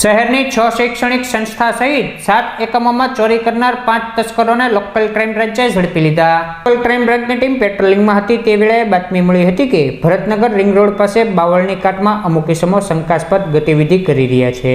શહેરની છ શૈક્ષણિક સંસ્થા સહિત સાત એકમોમાં ચોરી કરનાર પાંચ તસ્કરોને લોકલ ક્રાઇમ બ્રાન્ચે ઝડપી લીધા. લોકલ ક્રાઇમ બ્રાન્ચની ટીમ પેટ્રોલિંગમાં હતી તે વેળાએ બાતમી મળી હતી કે ભરતનગર રિંગ રોડ પાસે બાવળની કાટમાં અમુક કિસમો શંકાસ્પદ ગતિવિધિ કરી રહ્યા છે.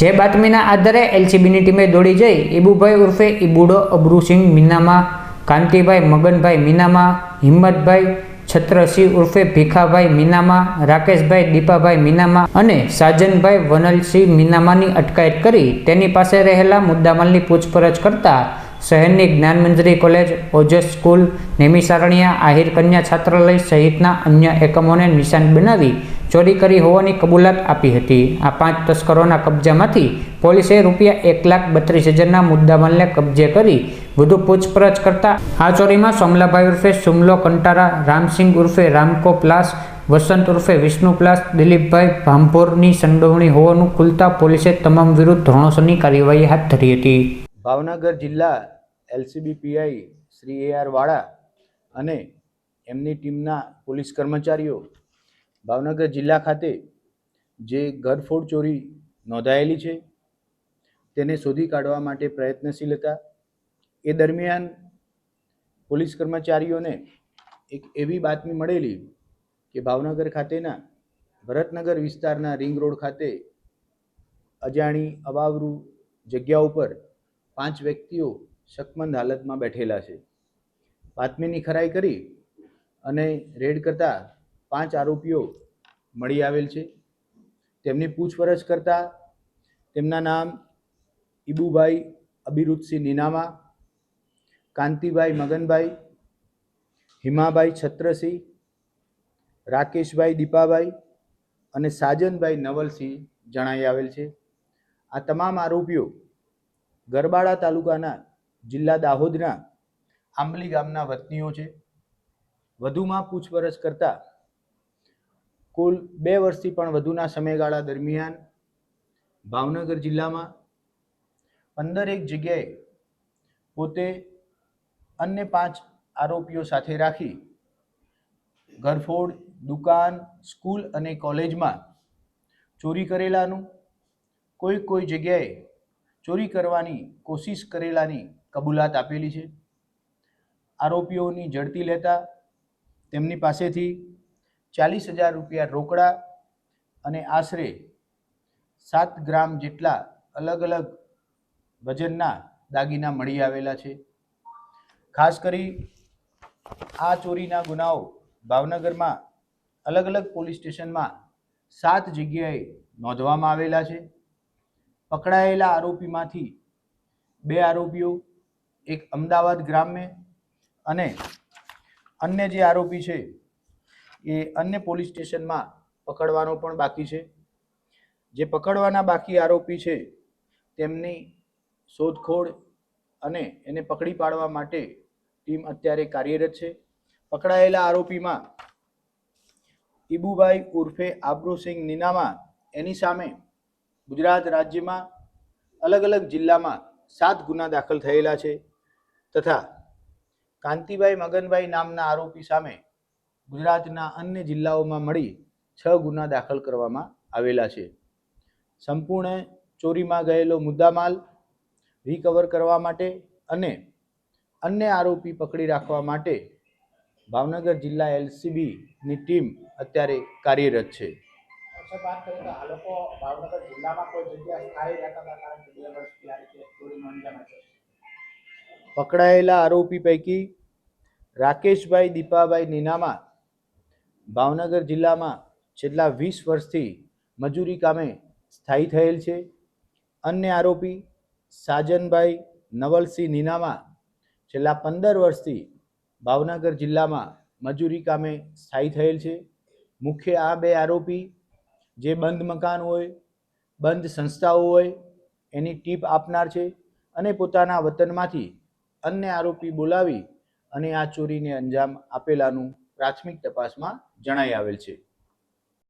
જે બાતમીના આધારે એલસીબીની ટીમે દોડી જઈ ઇબુભાઈ ઉર્ફે ઇબુડો અબરુસિંહ મીનામાં, કાંતિભાઈ મગનભાઈ મીનામાં, હિંમતભાઈ છત્રસિંહ ઉર્ફે ભીખાભાઈ મીનામા, રાકેશભાઈ દીપાભાઈ મીનામા અને સાજનભાઈ વનલસિંહ મીનામાની અટકાયત કરી તેની પાસે રહેલા મુદ્દામાલની પૂછપરછ કરતા શહેરની જ્ઞાનમંજરી કોલેજ, ઓજસ સ્કૂલ, નેમિસારણિયા, આહિર કન્યા છાત્રાલય સહિતના અન્ય એકમોને નિશાન બનાવી ચોરી કરી હોવાની કબૂલાત આપી હતી. આ પાંચ તસ્કરોના કબજામાંથી પોલીસે રૂપિયા એક લાખ બત્રીસ હજારના મુદ્દામાલને કબજે કરી વધુ પૂછપરછ કરતા આ ચોરીમાં સોમલાભાઈ ઉર્ફે સુમલો કંટારા, રામસિંહ ઉર્ફે રામકો પ્લાસ, વસંત ઉર્ફે વિષ્ણુ પ્લાસ, દિલીપભાઈ ભાંભોરની સંડોવણી હોવાનું ખુલતા પોલીસે તમામ વિરુદ્ધ ધોરણસરની કાર્યવાહી હાથ ધરી હતી. ભાવનગર જિલ્લા LCB PI Shri A R Vala અને એમની ટીમના પોલીસ કર્મચારીઓ ભાવનગર જિલ્લા ખાતે જે ઘરફોડ ચોરી નોંધાયેલી છે, તેને શોધી કાઢવા માટે પ્રયત્નશીલ હતા. એ દરમિયાન પોલીસ કર્મચારીઓને એક એવી બાતમી મળેલી કે ભાવનગર ખાતેના ભરતનગર વિસ્તારના રિંગ રોડ ખાતે અજાણી, અવાવરૂ જગ્યા ઉપર પાંચ વ્યક્તિઓ શકમંદ હાલતમાં બેઠેલા છે. બાતમીની ખરાઈ કરી અને રેડ કરતા પાંચ આરોપીઓ મળી આવેલ છે. તેમની પૂછપરછ કરતા તેમના નામ ઈબુભાઈ અબિરુદસિંહ નીનામા, કાંતિભાઈ મગનભાઈ, હિમાભાઈ છત્રસિંહ, રાકેશભાઈ દીપાભાઈ અને સાજનભાઈ નવલસિંહ જણાઈ આવેલ છે. આ તમામ આરોપીઓ ગરબાડા તાલુકાના જિલ્લા દાહોદના આંબલી ગામના વતનીઓ છે. વધુમાં પૂછપરછ કરતા કુલ બે વર્ષથી પણ વધુના સમયગાળા દરમિયાન ભાવનગર જિલ્લામાં પંદરેક જગ્યાએ પોતે અન્ય પાંચ આરોપીઓ સાથે રાખી ઘરફોડ, દુકાન, સ્કૂલ અને કોલેજમાં ચોરી કરેલાનું, કોઈ કોઈ જગ્યાએ ચોરી કરવાની કોશિશ કરેલાની કબૂલાત આપેલી છે. આરોપીઓની ઝડપી લેતા તેમની પાસેથી ચાલીસ હજાર રૂપિયા રોકડા અને આશરે સાત ગ્રામ જેટલા અલગ અલગ વજનના દાગીના મળી આવેલા છે. ખાસ કરી આ ચોરીના ગુનાઓ ભાવનગરમાં અલગ અલગ પોલીસ સ્ટેશનમાં સાત જગ્યાએ નોંધવામાં આવેલા છે. પકડાયેલા આરોપીમાંથી બે આરોપીઓ, એક અમદાવાદ ગ્રામ્ય અને અન્ય જે આરોપી છે એ અન્ય પોલીસ સ્ટેશનમાં પકડવાનો પણ બાકી છે. જે પકડવાના બાકી આરોપી છે, તેમની શોધખોળ અને એને પકડી પાડવા માટે ટીમ અત્યારે કાર્યરત છે. પકડાયેલા આરોપીમાં ઇબુભાઈ ઉર્ફે આબરૂસિંહ નીનામા એની સામે ગુજરાત રાજ્યમાં અલગ અલગ જિલ્લામાં સાત ગુના દાખલ થયેલા છે તથા કાંતિભાઈ મગનભાઈ નામના આરોપી સામે ગુજરાતના અન્ય જિલ્લાઓમાં મળી છ ગુના દાખલ કરવામાં આવેલા છે. સંપૂર્ણ ચોરીમાં ગયેલો મુદ્દામાલ રિકવર કરવા માટે અને અન્ય આરોપી પકડી રાખવા માટે ભાવનગર જિલ્લા એલસીબીની ટીમ અત્યારે કાર્યરત છે. પકડાયેલા આરોપી પૈકી રાકેશભાઈ દીપાભાઈ નીનામા ભાવનગર જિલ્લામાં છેલ્લા વીસ વર્ષથી મજૂરી કામે સ્થાયી થયેલ છે. અન્ય આરોપી સાજનભાઈ નવલસિંહ નીનામા છેલ્લા પંદર વર્ષથી ભાવનગર જિલ્લામાં મજૂરી કામે સ્થાયી થયેલ છે. મુખ્ય આ બે આરોપી જે બંધ મકાન હોય, બંધ સંસ્થાઓ હોય, એની ટીપ આપનાર છે અને પોતાના વતનમાંથી અન્ય આરોપી બોલાવી અને આ ચોરીને અંજામ આપેલાનું પ્રાથમિક તપાસમાં જણાઈ આવેલ છે.